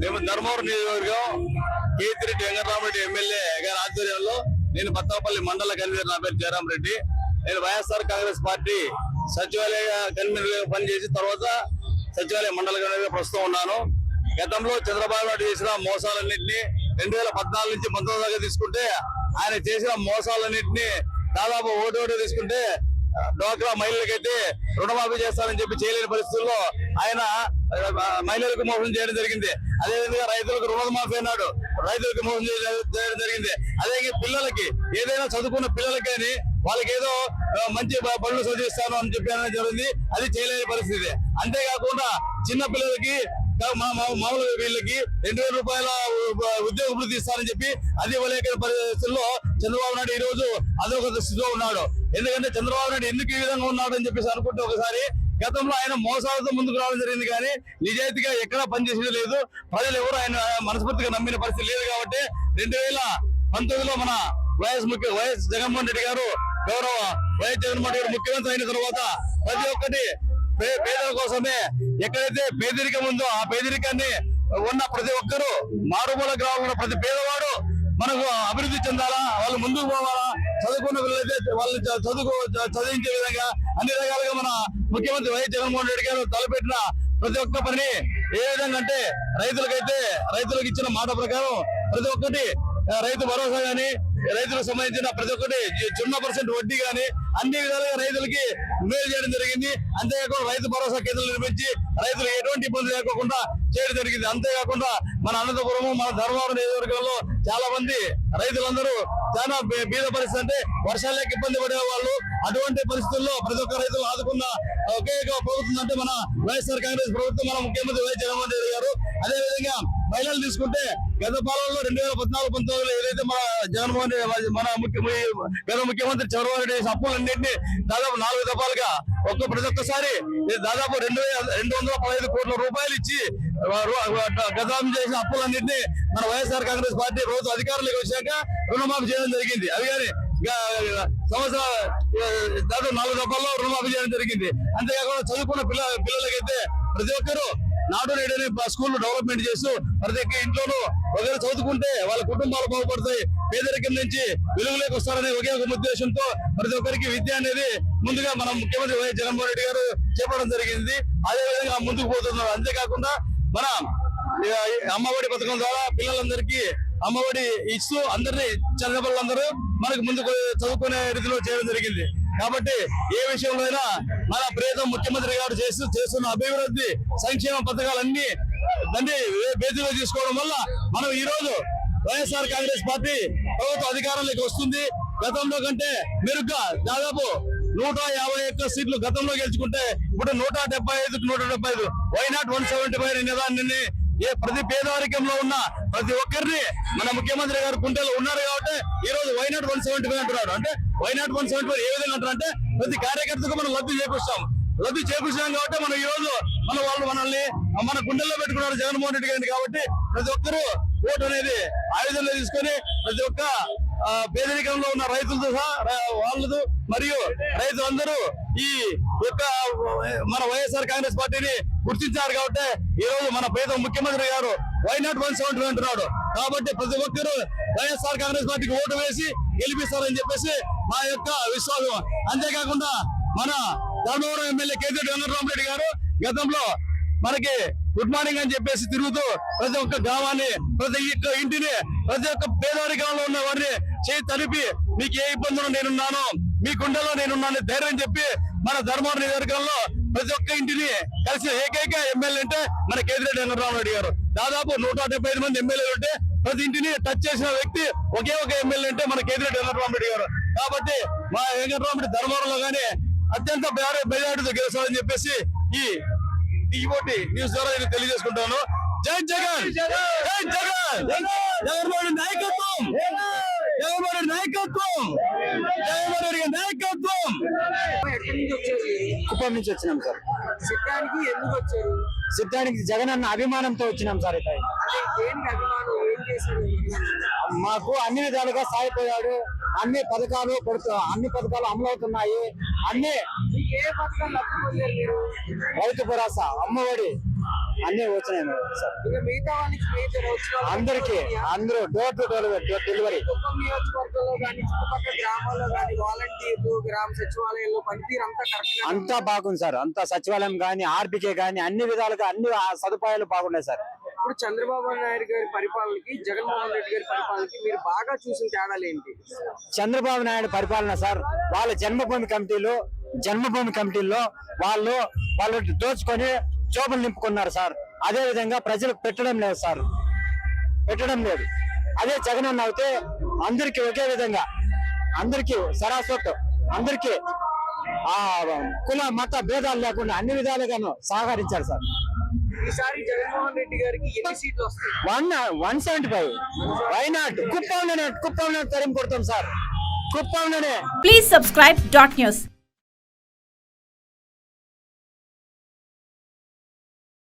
మేము ధర్మవరం నియోజకవర్గం కీర్తిరెడ్డి వెంకటరామరెడ్డి ఎమ్మెల్యే గారి ఆధ్వర్యంలో నేను బత్తాపల్లి మండల కన్వీనర్ నా పేరు జయరాం రెడ్డి. నేను వైఎస్ఆర్ కాంగ్రెస్ పార్టీ సచివాలయ కన్వీనర్గా పనిచేసి తర్వాత సచివాలయ మండల కన్వీనర్గా ప్రస్తుతం ఉన్నాను. గతంలో చంద్రబాబు నాయుడు చేసిన మోసాలన్నింటినీ రెండు వేల పద్నాలుగు నుంచి పంతొమ్మిది దాకా తీసుకుంటే ఆయన చేసిన మోసాలన్నింటినీ దాదాపు ఓటు ఓటు తీసుకుంటే డ్వాక్రా మహిళలకైతే రుణమాఫీ చేస్తానని చెప్పి చేయలేని పరిస్థితుల్లో ఆయన మహిళలకు మోసం చేయడం జరిగింది. అదే విధంగా రైతులకు రుణమాఫీ అన్నాడు. రైతులకు మోసం చేయడం చేయడం జరిగింది. అదే పిల్లలకి ఏదైనా చదువుకున్న పిల్లలకి కానీ వాళ్ళకి ఏదో మంచి పనులు బడులు చదివిస్తాను అని చెప్పి జరిగింది. అది చేయలేని పరిస్థితి. అంతేకాకుండా చిన్న పిల్లలకి మామూలుగా వీళ్ళకి రెండు వేల రూపాయల ఉద్యోగ వృద్ధి ఇస్తారని చెప్పి అది ఇవ్వలేక పరిస్థితుల్లో చంద్రబాబు నాయుడు ఈ రోజు అదొక స్థితిలో ఉన్నాడు. ఎందుకంటే చంద్రబాబు నాయుడు ఎందుకు ఈ విధంగా ఉన్నాడు అని చెప్పేసి అనుకుంటే ఒకసారి గతంలో ఆయన మోసాలతో ముందుకు రావడం జరిగింది కానీ నిజాయితీగా ఎక్కడా పనిచేసేది లేదు. ప్రజలు ఎవరు ఆయన మనస్ఫూర్తిగా నమ్మిన పరిస్థితి లేదు కాబట్టి రెండు వేల పంతొమ్మిదిలో మన వైఎస్ ముఖ్య వైఎస్ జగన్మోహన్ రెడ్డి గారు గౌరవ వైఎస్ జగన్మోహన్ రెడ్డి ముఖ్యమంత్రి అయిన తర్వాత ప్రతి ఒక్కటి పేదల కోసమే ఎక్కడైతే పేదరికం ఉందో ఆ పేదరికాన్ని ఉన్న ప్రతి ఒక్కరూ మారుమూల గ్రామంలో ప్రతి పేదవాడు మనకు అభివృద్ధి చెందాలా? వాళ్ళు ముందుకు పోవాలా? చదువుకున్న పిల్లలైతే వాళ్ళని చ- చదువుకో చదివించే విధంగా అన్ని రకాలుగా మన ముఖ్యమంత్రి వైఎస్ జగన్మోహన్ రెడ్డి గారు తలపెట్టిన ప్రతి ఒక్క పని ఏ విధంగా అంటే రైతులకైతే రైతులకు ఇచ్చిన మాట ప్రకారం ప్రతి ఒక్కటి రైతు భరోసా కానీ రైతులకు సంబంధించిన ప్రతి ఒక్కటి సున్నా పర్సెంట్ వడ్డీ కానీ అన్ని విధాలుగా రైతులకి మేలు చేయడం జరిగింది. అంతేకాకుండా రైతు భరోసా కేంద్రాలు నిర్మించి రైతులు ఎటువంటి ఇబ్బంది లేకోకుండా చేయడం జరిగింది. అంతేకాకుండా మన అనంతపురము మన ధర్మవరం నియోజకవర్గంలో చాలా మంది రైతులందరూ చాలా బీద పరిస్థితి అంటే వర్షాలకు ఇబ్బంది పడే వాళ్ళు అటువంటి పరిస్థితుల్లో ప్రతి ఒక్క రైతులు ఆదుకున్న ఒకే ప్రభుత్వం అంటే మన వైఎస్ఆర్ కాంగ్రెస్ ప్రభుత్వం. మన ముఖ్యమంత్రి వైఎస్ జగన్మోహన్ రెడ్డి గారు. అదేవిధంగా ఫైనల్ తీసుకుంటే గత పాలనలో రెండు వేల పద్నాలుగు పంతొమ్మిదిలో ఏదైతే మన జగన్మోహన్ రెడ్డి మన ముఖ్య గత ముఖ్యమంత్రి చంద్రబాబు రెడ్డి చేసిన అప్పులన్నింటినీ దాదాపు నాలుగు దఫాలుగా ఒక్క ప్రతి ఒక్కసారి దాదాపు రెండు వేల రెండు వందల పదహైదు కోట్ల రూపాయలు ఇచ్చి గతం చేసిన అప్పులన్నింటినీ మన వైఎస్ఆర్ కాంగ్రెస్ పార్టీ రోజు అధికారంలోకి వచ్చాక రుణమాఫీ చేయడం జరిగింది. అవి కానీ సంవత్సర దాదాపు నాలుగు దఫాల్లో రుణమాఫీ చేయడం జరిగింది. అంతేకాకుండా చదువుకున్న పిల్ల పిల్లలకైతే ప్రతి ఒక్కరూ నాడు నేడు స్కూల్ డెవలప్మెంట్ చేస్తూ ప్రతి ఒక్క ఇంట్లోనూ ఒకరు చదువుకుంటే వాళ్ళ కుటుంబాలు బాగుపడతాయి. పేదరికం నుంచి వెలుగులోకి వస్తారనే ఒకే ఒక ఉద్దేశంతో ప్రతి ఒక్కరికి విద్య అనేది ముందుగా మన ముఖ్యమంత్రి వైఎస్ జగన్మోహన్ రెడ్డి గారు చెప్పడం జరిగింది. అదే విధంగా ముందుకు పోతున్నారు. అంతేకాకుండా మన అమ్మఒడి పథకం ద్వారా పిల్లలందరికీ అమ్మఒడి ఇస్తూ అందరినీ చదివేవాళ్ళందరూ మనకు ముందుకు చదువుకునే రీతిలో చేయడం జరిగింది. కాబట్టి ఏ విషయంలో అయినా మన ప్రియతమ ముఖ్యమంత్రి గారు చేస్తూ చేస్తున్న అభివృద్ధి సంక్షేమ పథకాలన్నీ దాన్ని బేదీలో తీసుకోవడం వల్ల మనం ఈ రోజు వైఎస్ఆర్ కాంగ్రెస్ పార్టీ ప్రభుత్వ అధికారంలోకి వస్తుంది. గతంలో కంటే మెరుగ్గా దాదాపు నూట యాభై ఒక్క సీట్లు గతంలో గెలుచుకుంటే ఇప్పుడు నూట డెబ్బై ఐదు నూట డెబ్బై ఐదు. Why not one seventy five నిదాన్ని ఏ ప్రతి పేదవారికంలో ఉన్న ప్రతి ఒక్కరిని మన ముఖ్యమంత్రి గారు కుంటలో ఉన్నారు ఈ రోజు why not one seventy five అంటున్నారు అంటే why not one seventy five ఏ విధంగా అంటారు అంటే ప్రతి కార్యకర్తకు మనం లబ్ధి చేపిస్తాం లబ్ధి చేకూర్చాం కాబట్టి మనం ఈ రోజు మన వాళ్ళు మనల్ని మన గుండెల్లో పెట్టుకున్నారు జగన్మోహన్ రెడ్డి గారిని కాబట్టి ప్రతి ఒక్కరూ ఓటు అనేది ఆయుధంలో తీసుకొని ప్రతి ఒక్క పేదరికంలో ఉన్న రైతులతో సహా వాళ్ళతో మరియు రైతులందరూ ఈ యొక్క మన వైఎస్ఆర్ కాంగ్రెస్ పార్టీని గుర్తించారు కాబట్టి ఈ రోజు మన పేద ముఖ్యమంత్రి గారు వై నాట్ వన్ సెవెంటీ అంటున్నాడు. కాబట్టి ప్రతి ఒక్కరూ వైఎస్ఆర్ కాంగ్రెస్ పార్టీకి ఓటు వేసి గెలిపిస్తారని చెప్పేసి మా యొక్క విశ్వాసం. అంతేకాకుండా మన ధర్మవరం ఎమ్మెల్యే కేసీ వెంకటరామరెడ్డి గారు గతంలో మనకి గుడ్ మార్నింగ్ అని చెప్పేసి తిరుగుతూ ప్రతి ఒక్క గ్రామాన్ని ప్రతి ఒక్క ఇంటిని ప్రతి ఒక్క పేదరికంలో ఉన్న వారిని చేయి తలిపి మీకు ఏ ఇబ్బందులు నేనున్నాను మీ గుండెలో నేనున్నాను ధైర్యం చెప్పి మన ధర్మవరం నియోజకవర్గంలో ప్రతి ఒక్క ఇంటిని కలిసి ఏకైక ఎమ్మెల్యే అంటే మన కేతిరెడ్డి వెంకటరామరెడ్డి గారు. దాదాపు నూట ఐదు మంది ఎమ్మెల్యేలు ఉంటే ప్రతి ఇంటిని టచ్ చేసిన వ్యక్తి ఒకే ఒక ఎమ్మెల్యే అంటే మన కేతిరెడ్డి వెంకటరామరెడ్డి గారు. కాబట్టి మా వెంకటరామరెడ్డి ధర్మవరంలో గానీ అత్యంత మెజార్టీతో గెలుస్తారని చెప్పేసి ఈ ఈ ఓటి న్యూస్ ద్వారా నేను తెలియజేసుకుంటాను. జై జగన్! జై జగన్! జగన్మోహన్ రెడ్డి నాయకత్వం! జగన్మోహన్ నాయకత్వం! జగన్మోహన్ నాయకత్వం? కుప్పం నుంచి వచ్చినాం సార్? సిద్ధానికి ఎందుకు వచ్చారు? సిద్ధానికి జగన్ అన్న అభిమానంతో వచ్చినాం సార్ ఇక్కడ మాకు అన్ని విధాలుగా సాగిపోయాడు అన్ని పథకాలు కొడుతు అన్ని పథకాలు అమలవుతున్నాయి. అన్ని రైతు భరోసా అమ్మఒడి అన్ని వచ్చినాయి అందరికి? అందరూ డోర్ టు డోర్ డెలివరీ నియోజకవర్గంలో కానీ చుట్టుపక్కల గ్రామాల్లో కానీ వాలంటీర్లు గ్రామ సచివాలయంలో పనితీరు అంతా కరెక్ట్ అంతా బాగుంది సార్. అంతా సచివాలయం కానీ ఆర్బికే కానీ అన్ని విధాలుగా అన్ని సదుపాయాలు బాగున్నాయి సార్. ఇప్పుడు చంద్రబాబు నాయుడు గారి పరిపాలనకి జగన్మోహన్ రెడ్డి గారి పరిపాలనకి మీరు బాగా చూసిన తేడాలు ఏంటి? చంద్రబాబు నాయుడు పరిపాలన సార్ వాళ్ళ జన్మభూమి కమిటీలు జన్మభూమి కమిటీల్లో వాళ్ళు వాళ్ళు దోచుకొని జోబులు నింపుకున్నారు సార్. అదే విధంగా ప్రజలకు పెట్టడం లేదు సార్. పెట్టడం లేదు. అదే జగన్ అన్న అయితే అందరికి ఒకే విధంగా అందరికి సరాసత్ అందరికి ఆ కుల మత భేదాలు లేకుండా అన్ని విధాలుగాను సహకరించారు సార్. ఈసారి జగన్మోహన్ రెడ్డి గారికి ఎన్ని సీట్లు వస్తాయి? One one seventy five why not కుప్పంలోనే కుప్పంలో తరిమి కొడతాం సార్. కుప్పంలోనే Please subscribe dot news.